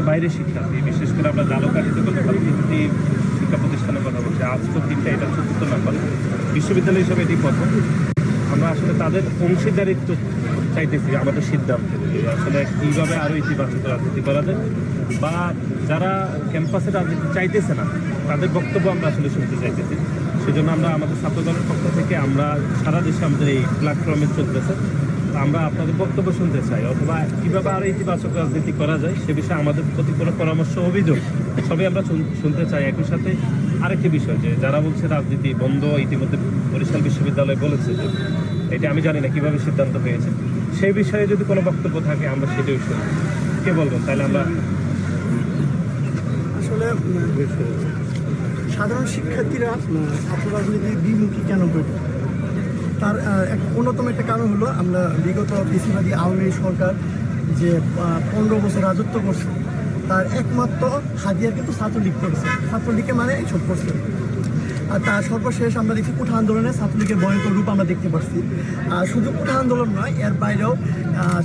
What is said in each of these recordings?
এর বাইরে শিক্ষার্থী বিশেষ করে আমরা জালকাঠিতে কলকাতা ভিত্তি শিক্ষা প্রতিষ্ঠানের কথা বলছি। আজ তো তিনটা এটা চতুর্থ নাম্বার। বিশ্ববিদ্যালয় হিসেবে এটি প্রথম। আমরা আসলে তাদের অংশীদারিত্ব চাইতেছি আমাদের সিদ্ধান্তে। আসলে কীভাবে আরও ইতিবাচক রাজনীতি করা যায় বা যারা ক্যাম্পাসে রাজনীতি চাইতেছে না, তাদের বক্তব্য আমরা আসলে শুনতে চাইতেছি। সেজন্য আমরা আমাদের ছাত্রদলের পক্ষ থেকে আমরা সারা দেশে আমাদের এই প্ল্যাটফর্মে চলতেছে। আমরা আপনাদের বক্তব্য শুনতে চাই, অথবা কীভাবে আরও ইতিবাচক রাজনীতি করা যায় সে বিষয়ে আমাদের প্রতি কোনো পরামর্শ, অভিযোগ, সবই আমরা শুন- শুনতে চাই। একই সাথে আরেকটি বিষয় যে যারা বলছে রাজনীতি বন্ধ, ইতিমধ্যে বরিশাল বিশ্ববিদ্যালয় বলেছে যে এটা আমি জানি না কীভাবে সিদ্ধান্ত হয়েছে। সেই বিষয়ে যদি কোনো বক্তব্য থাকে, আমরা সেটাই শুনি কে বলবেন? তাহলে আমরা আসলে সাধারণ শিক্ষার্থীরা ছাত্র রাজনীতির বিমুখী কেন করে তার এক অন্যতম একটা কারণ হলো আমরা বিগত বেশিরভাগই আওয়ামী লীগ সরকার যে পনেরো বছর রাজত্ব করছে, তার একমাত্র হাতিয়ার কিন্তু ছাত্রলীগ করেছে। ছাত্রলীগকে মানে এইসব করছে। আর তার সর্বশেষ আমরা দেখছি কুঠা আন্দোলনে ছাত্রলীগের ভয়ঙ্কর রূপ আমরা দেখতে পাচ্ছি। আর শুধু কুঠা আন্দোলন নয়, এর বাইরেও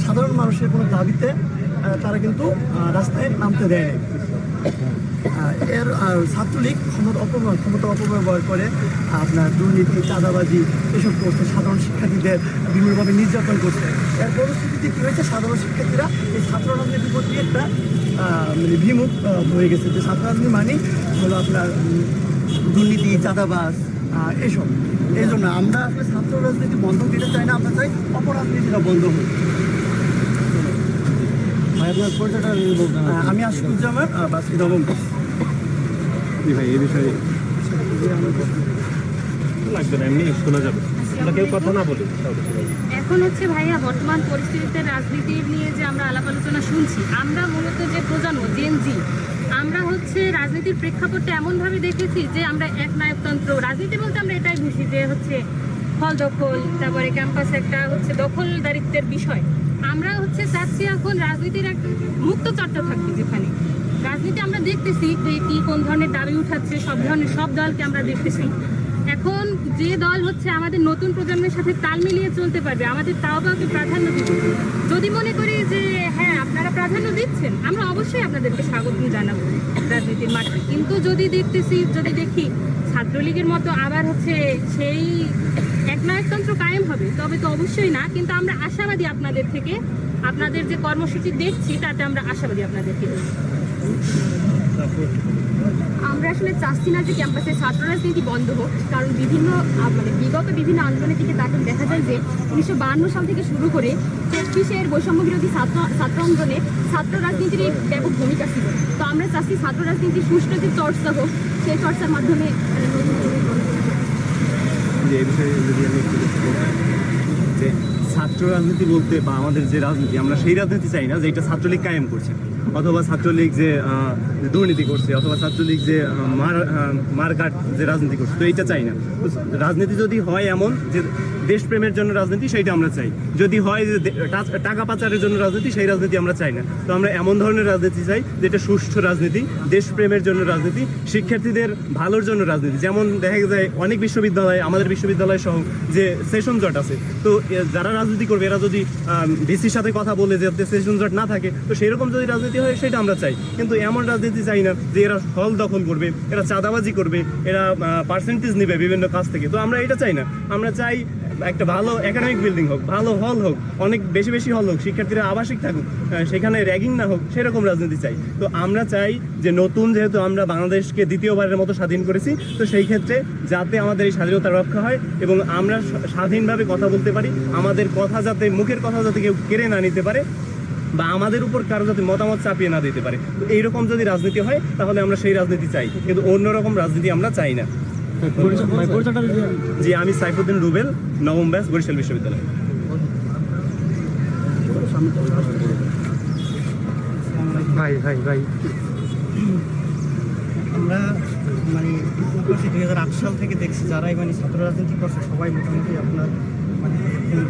সাধারণ মানুষের কোনো দাবিতে তারা কিন্তু রাস্তায় নামতে দেয় এর ছাত্রলীগ ক্ষমতা অপব্যয় ক্ষমতা অপব্যবহার করে আপনার দুর্নীতি, চাঁদাবাজি, এসব করছে। সাধারণ শিক্ষার্থীদের বিভিন্নভাবে নির্যাতন করছে। এর পরিস্থিতিতে কী হয়েছে? সাধারণ শিক্ষার্থীরা এই ছাত্র রাজনীতির প্রতি একটা মানে বিমুখ হয়ে গেছে। যে ছাত্র রাজনীতি মানে হলো আপনার দুর্নীতি, চাঁদাবাজ এসব। এই জন্য আমরা আসলে ছাত্র রাজনীতি বন্ধ দিতে চাই না। আমরা চাই অপরাজনীতিটা বন্ধ হোক ভাই আপনার পরিচয়টা বলতে আহ, আমি আশিকুজ্জামান বাস ব্যাচ। ভাই এই বিষয়ে লাগবে না এমনি শোনা যাবে আমরা কেউ কথা না বলি। এখন হচ্ছে ভাইয়া বর্তমান পরিস্থিতিতে রাজনীতি নিয়ে যে আমরা আলাপ আলোচনা শুনছি আমরা মূলত যে প্রজন্ম জেনজি আমরা হচ্ছে রাজনীতির প্রেক্ষাপটটা এমনভাবে দেখেছি যে আমরা এক নায়কতন্ত্র রাজনীতি বলতে আমরা এটাই বুঝি যে হচ্ছে হল দখল তারপরে ক্যাম্পাস একটা হচ্ছে দখলদারিত্বের বিষয় আমরা হচ্ছে চাচ্ছি এখন রাজনীতির এক মুক্ত চর্চা থাকবে যেখানে। রাজনীতি আমরা দেখতেছি কি কোন ধরনের দাবি উঠাচ্ছে, সব ধরনের সব দলকে আমরা দেখতেছি। এখন যে দল হচ্ছে আমাদের নতুন প্রজন্মের সাথে তাল মিলিয়ে চলতে পারবে, আমাদের তাও কাউকে প্রাধান্য দিব যদি মনে করি যে হ্যাঁ আপনারা প্রাধান্য দিচ্ছেন, আমরা অবশ্যই আপনাদেরকে স্বাগত জানাব রাজনীতির মাঠে। কিন্তু যদি দেখতেছি, যদি দেখি ছাত্রলীগের মতো আবার হচ্ছে সেই একনায়কতন্ত্র কায়েম হবে, তবে তো অবশ্যই না। কিন্তু আমরা আশাবাদী আপনাদের থেকে, আপনাদের যে কর্মসূচি দেখছি, তাতে আমরা আশাবাদী আপনাদেরকে আমরা আসলে চাচ্ছি না যে ক্যাম্পাসে ছাত্র রাজনীতি বন্ধ হোক, কারণ বিভিন্ন মানে বিগত বিভিন্ন আন্দোলনের দিকে তাকে দেখা যায় যে উনিশশো সাল থেকে শুরু করে তেত্রিশের বৈষম্য বিরোধী ছাত্র ছাত্র আন্দোলনে ছাত্র রাজনীতির ব্যাপক ভূমিকা ছিল। তো আমরা চাচ্ছি ছাত্র রাজনীতির সুষ্ঠু যে চর্চা হোক, সেই চর্চার মাধ্যমে মানে নতুন করে গড়ে তোলা। যে এই বিষয়ে যদি আমি একটু যে ছাত্র রাজনীতি বলতে বা আমাদের যে রাজনীতি, আমরা সেই রাজনীতি চাই না যে এটা ছাত্রলীগ কায়েম করছে। অথবা ছাত্রলীগ যে দুর্নীতি করছে, অথবা ছাত্রলীগ যে মার মারকাট যে রাজনীতি করছে, তো এইটা চাই না। রাজনীতি যদি হয় এমন যে দেশপ্রেমের জন্য রাজনীতি, সেইটা আমরা চাই। যদি হয় যে টাকা পাচারের জন্য রাজনীতি, সেই রাজনীতি আমরা চাই না। তো আমরা এমন ধরনের রাজনীতি চাই যেটা সুষ্ঠু রাজনীতি, দেশপ্রেমের জন্য রাজনীতি, শিক্ষার্থীদের ভালোর জন্য রাজনীতি। যেমন দেখা যায় অনেক বিশ্ববিদ্যালয়, আমাদের বিশ্ববিদ্যালয় সহ যে সেশন জট আছে, তো যারা রাজনীতি করবে, এরা যদি ডিসির সাথে কথা বলে যে সেশন জট না থাকে, তো সেই রকম যদি রাজনীতি হয় সেটা আমরা চাই। কিন্তু এমন রাজনীতি চাই না যে এরা হল দখল করবে, এরা চাঁদাবাজি করবে, এরা পার্সেন্টেজ নেবে বিভিন্ন কাজ থেকে। তো আমরা এটা চাই না। আমরা চাই একটা ভালো একাডেমিক বিল্ডিং হোক, ভালো হল হোক, অনেক বেশি বেশি হল হোক, শিক্ষার্থীরা আবাসিক থাকুক সেখানে র্যাগিং না হোক, সেরকম রাজনীতি চাই। তো আমরা চাই যে নতুন যেহেতু আমরা বাংলাদেশকে দ্বিতীয়বারের মতো স্বাধীন করেছি, তো সেই ক্ষেত্রে যাতে আমাদের এই স্বাধীনতা রক্ষা হয় এবং আমরা স্বাধীনভাবে কথা বলতে পারি, আমাদের কথা যাতে, মুখের কথা যাতে কেউ কেড়ে না নিতে পারে বা আমাদের উপর কারও যাতে মতামত চাপিয়ে না দিতে পারে। তো এইরকম যদি রাজনীতি হয় তাহলে আমরা সেই রাজনীতি চাই। কিন্তু অন্যরকম রাজনীতি আমরা চাই না। জি আমি সাইফুদ্দিন রুবেল নবম ব্যাস বরিশাল বিশ্ববিদ্যালয়। ভাই ভাই ভাই। আমরা মানে দুই হাজার আট সাল থেকে দেখছি যারাই মানে ছাত্র রাজনীতি করছে সবাই মোটামুটি আপনার মানে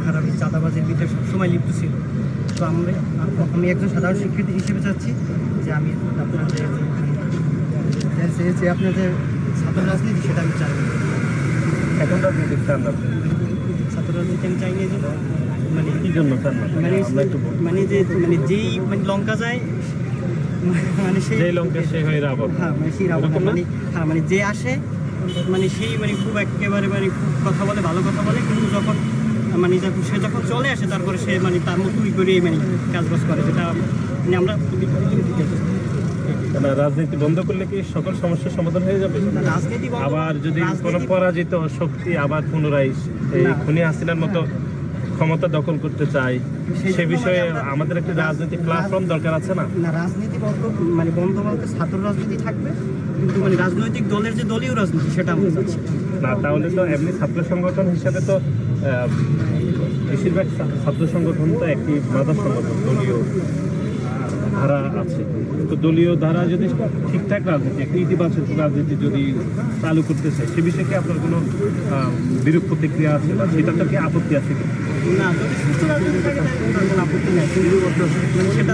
খারাপ চাঁদাবাজির ভিতরে সবসময় লিপ্ত ছিল। তো আমরা আমি একজন সাধারণ শিক্ষার্থী হিসেবে চাচ্ছি যে আমি আপনার যে যে- যে যে ছাত্র রাজনীতি সেটা আমি চাই। এখন রাজনীতি চান না? ছাত্র রাজনীতি আমি চাই না জন্য মানে কি জন্য চান না? মানে একটু মানে যে মানে যেই মানে লঙ্কা যায় মানে সেই যে লঙ্কা সে হয়ে রাবণ হ্যাঁ মানে সেই রাবণ মানে হ্যাঁ মানে যে আসে মানে সেই মানে খুব একেবারে মানে খুব কথা বলে ভালো কথা বলে কিন্তু যখন মানে যখন সে যখন চলে আসে তারপরে সে মানে তার মতোই করে মানে কাজবাজ করে যেটা মানে আমরা রাজনীতি বন্ধ করলে কি সকল সমস্যার সমাধান হয়ে যাবে? আবার যদি কোনো পরাজিত শক্তি আবার পুনরায় এই খুনি হাসিনার মতো ক্ষমতা দখল করতে চায় সেই সে বিষয়ে আমাদের একটা রাজনৈতিক প্ল্যাটফর্ম দরকার আছে না? না রাজনীতি বন্ধ মানে বন্ধ বলতে ছাত্র রাজনীতি থাকবে কিন্তু মানে রাজনৈতিক দলের যে দলীয় রাজনীতি সেটা আমরা চাচ্ছি। না তাহলে তো এমনি ছাত্র সংগঠন হিসেবে তো বেশিরভাগ ছাত্র সংগঠন তো একটি মাদার সংগঠন দলীয় ধারা আছে। তো দলীয় ধারা যদি ঠিকঠাক রাজনীতি একটি ইতিবাচক রাজনীতি যদি চালু করতে চায় সে বিষয়ে কি আপনার কোনো বিরূপ প্রতিক্রিয়া আছে বা সেটাতে কি আপত্তি আছে কি? না যদি সুস্থ রাজনীতি থাকে তাহলে কোনো আপত্তি নাই। সেটা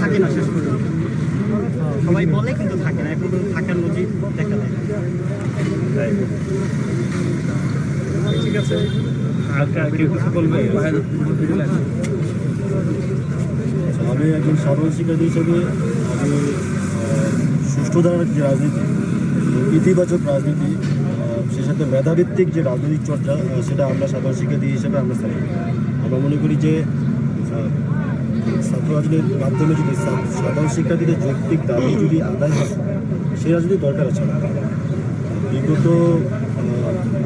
থাকে না শেষ পর্যন্ত। সবাই বলে কিন্তু থাকে না এখন থাকার নজির দেখা যায় ঠিক আছে। আমি একজন সাধারণ শিক্ষার্থী হিসেবে আমি সুষ্ঠু যে রাজনীতি, ইতিবাচক রাজনীতি সে সাথে মেধাভিত্তিক যে রাজনৈতিক চর্চা সেটা আমরা সাধারণ শিক্ষার্থী হিসেবে আমরা চাই। আমরা মনে করি যে ছাত্র রাজনীতির মাধ্যমে যদি সাধারণ শিক্ষার্থীদের যৌক্তিক দাবি যদি আদায় হয়, সেই রাজনীতি দরকার আছে। বিগত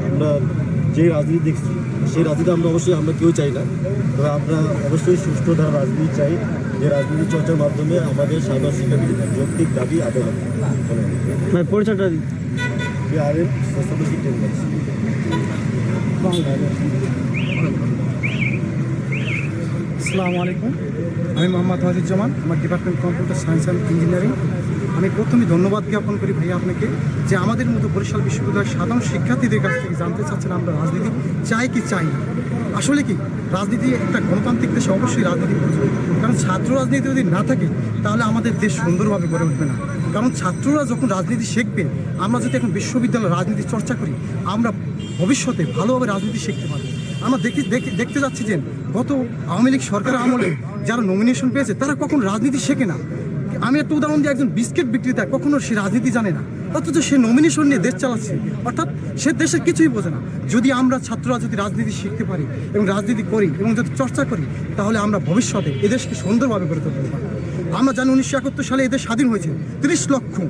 আমরা যে রাজনীতি দেখছি সেই রাজনীতি আমরা অবশ্যই আমরা কেউ চাই না। তবে আমরা অবশ্যই ধারা রাজনীতি চাই। যে রাজনীতি চর্চার মাধ্যমে আমাদের সাধারণ শিক্ষার্থীদের যৌক্তিক দাবি আদায় হবে। পরিচয়টা আর এম আসসালামু আলাইকুম। আমি মোহাম্মদ ওয়াজিজ্জামান আমার department computer science and engineering. আমি প্রথমে ধন্যবাদ জ্ঞাপন করি ভাইয়া আপনাকে যে আমাদের মতো বরিশাল বিশ্ববিদ্যালয়ের সাধারণ শিক্ষার্থীদের কাছ থেকে জানতে চাচ্ছেন আমরা রাজনীতি চাই কি চাই না। আসলে কি, রাজনীতি একটা গণতান্ত্রিক দেশে অবশ্যই রাজনীতি প্রয়োজন কারণ ছাত্র রাজনীতি যদি না থাকে, তাহলে আমাদের দেশ সুন্দরভাবে গড়ে উঠবে না। কারণ ছাত্ররা যখন রাজনীতি শিখবে, আমরা যদি এখন বিশ্ববিদ্যালয়ে রাজনীতি চর্চা করি, আমরা ভবিষ্যতে ভালোভাবে রাজনীতি শিখতে পারব। আমরা দেখি, দেখি- দেখতে যাচ্ছি যে গত আওয়ামী লীগ সরকার আমলে যারা নমিনেশন পেয়েছে, তারা কখন রাজনীতি শেখে না। আমি একটা উদাহরণ দিই একজন বিস্কিট বিক্রেতা কখনো সে রাজনীতি জানে না। অথচ সে নমিনেশন নিয়ে দেশ চালাচ্ছে। অর্থাৎ সে দেশের কিছুই বোঝে না। যদি আমরা ছাত্ররা যদি রাজনীতি শিখতে পারি এবং রাজনীতি করি এবং যদি চর্চা করি, তাহলে আমরা ভবিষ্যতে এদেশকে সুন্দরভাবে গড়ে তুলতে পারি আমরা জানি উনিশশো একাত্তর সালে এদের স্বাধীন হয়েছে। তিরিশ লক্ষ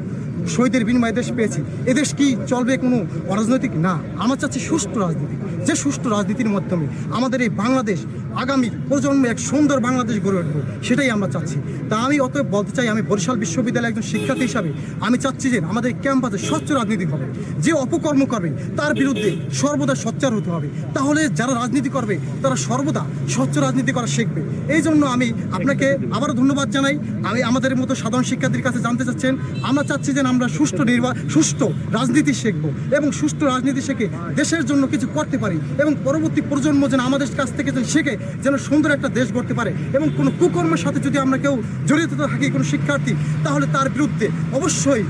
শহীদের বিনিময়ে দেশ পেয়েছি। এদেশ কি চলবে কোনো অরাজনৈতিক? না, আমার চাচ্ছি সুষ্ঠু রাজনীতি। যে সুষ্ঠু রাজনীতির মাধ্যমে আমাদের এই বাংলাদেশ আগামী প্রজন্মে এক সুন্দর বাংলাদেশ গড়ে উঠবে, সেটাই আমরা চাচ্ছি। তা আমি অতএব বলতে চাই, আমি বরিশাল বিশ্ববিদ্যালয়ের একজন শিক্ষার্থী হিসাবে আমি চাচ্ছি যে আমাদের ক্যাম্পাসে স্বচ্ছ রাজনীতি হবে। যে অপকর্ম করবে, তার বিরুদ্ধে সর্বদা সোচ্চার হতে হবে। তাহলে যারা রাজনীতি করবে, তারা সর্বদা স্বচ্ছ রাজনীতি করা শিখবে। এই জন্য আমি আপনাকে আবারও ধন্যবাদ জানাই। আমি আমাদের মতো সাধারণ শিক্ষার্থীর কাছে জানতে চাচ্ছেন, আমরা চাচ্ছি যে আমরা সুষ্ঠু নির্বাহ সুষ্ঠু রাজনীতি শিখব এবং সুষ্ঠু রাজনীতি শিখে দেশের জন্য কিছু করতে পারি এবং পরবর্তী প্রজন্ম যেন আমাদের কাছ থেকে যেন শেখে, যেন সুন্দর একটা দেশ গড়তে পারে এবং কোনো কুকর্মের সাথে যদি আমরা কেউ জড়িত থাকি, কোনো শিক্ষার্থী, তাহলে তার বিরুদ্ধে অবশ্যই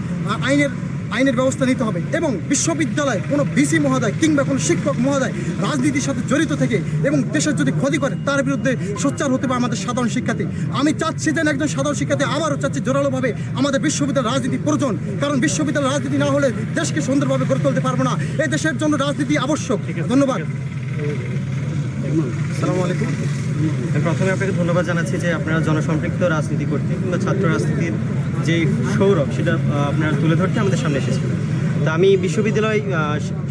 আইনের আইনের ব্যবস্থা নিতে হবে এবং বিশ্ববিদ্যালয়ে কোনো ভিসি মহোদয় কিংবা কোনো শিক্ষক মহোদয় রাজনীতির সাথে জড়িত থেকে এবং দেশের যদি ক্ষতি করে, তার বিরুদ্ধে সোচ্চার হতে পারে আমাদের সাধারণ শিক্ষার্থী আমি চাচ্ছি যেন একজন সাধারণ শিক্ষার্থী আবারও চাচ্ছি জোরালোভাবে আমাদের বিশ্ববিদ্যালয় রাজনীতি প্রয়োজন, কারণ বিশ্ববিদ্যালয় রাজনীতি না হলে দেশকে সুন্দরভাবে গড়ে তুলতে পারব না। এই দেশের জন্য রাজনীতি আবশ্যক। ধন্যবাদ। সালামু আলাইকুম। প্রথমে আপনাকে ধন্যবাদ জানাচ্ছি যে আপনারা জনসম্পৃক্ত রাজনীতি করতে কিংবা ছাত্র রাজনীতির যে সৌরভ, সেটা আপনারা তুলে ধরতে আমাদের সামনে এসেছে তা আমি বিশ্ববিদ্যালয়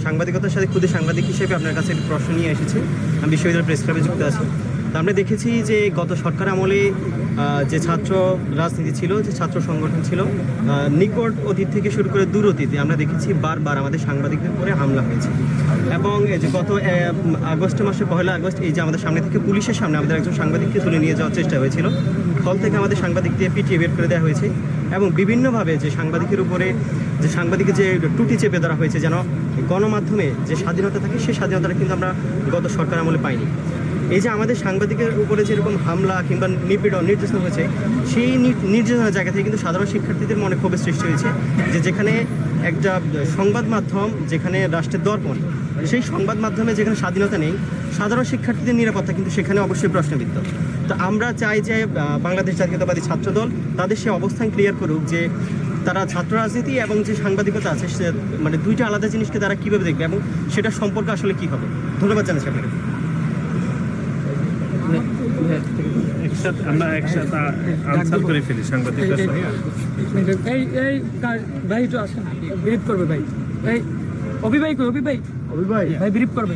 সাংবাদিকতার সাথে খুদে সাংবাদিক হিসেবে আপনার কাছে একটি প্রশ্ন নিয়ে এসেছি। আমি বিশ্ববিদ্যালয় প্রেস ক্লাবে যুক্ত আছি। তা আমরা দেখেছি যে গত সরকার আমলে যে ছাত্র রাজনীতি ছিল, যে ছাত্র সংগঠন ছিল নিকট অতীত থেকে শুরু করে দূর অতীতে আমরা দেখেছি বারবার আমাদের সাংবাদিকদের উপরে হামলা হয়েছে। এবং যে গত আগস্ট মাসে পহেলা আগস্ট, এই যে আমাদের সামনে থেকে পুলিশের সামনে আমাদের একজন সাংবাদিককে তুলে নিয়ে যাওয়ার চেষ্টা হয়েছিল। হল থেকে আমাদের সাংবাদিককে পিটিয়ে বের করে দেওয়া হয়েছে এবং বিভিন্নভাবে যে সাংবাদিকের উপরে, যে সাংবাদিকের যে টুটি চেপে ধরা হয়েছে যেন গণমাধ্যমে যে স্বাধীনতা থাকে সেই স্বাধীনতাটা কিন্তু আমরা গত সরকার আমলে পাইনি। এই যে আমাদের সাংবাদিকের উপরে যেরকম হামলা কিংবা নিপীড়ন নির্যাতন হয়েছে, সেই নির্যাতনের জায়গা থেকে কিন্তু সাধারণ শিক্ষার্থীদের মনে ক্ষোভের সৃষ্টি হয়েছে যে যেখানে একটা সংবাদ মাধ্যম যেখানে রাষ্ট্রের দর্পণ, সেই সংবাদ মাধ্যমে যেখানে স্বাধীনতা নেই, সাধারণ শিক্ষার্থীদের নিরাপত্তা কিন্তু সেখানে অবশ্যই প্রশ্নবিদ্ধ। তো আমরা চাই যে বাংলাদেশ জাতীয়তাবাদী ছাত্রদল তাদের সে অবস্থান ক্লিয়ার করুক যে তারা ছাত্র রাজনীতি এবং যে সাংবাদিকতা আছে মানে দুইটা আলাদা জিনিসকে তারা কীভাবে দেখবে এবং সেটা সম্পর্কে আসলে কী হবে। ধন্যবাদ জানাচ্ছি আপনাকে। একসাথে আমরা একসাথে আনসার করে ফেলি সাংবাদিকদের এই এই ভাই একটু আসেন ব্রিফ করবে ভাই। এই অভি ভাই কই অভি ভাই অভি ভাই ভাই ব্রিফ করবে।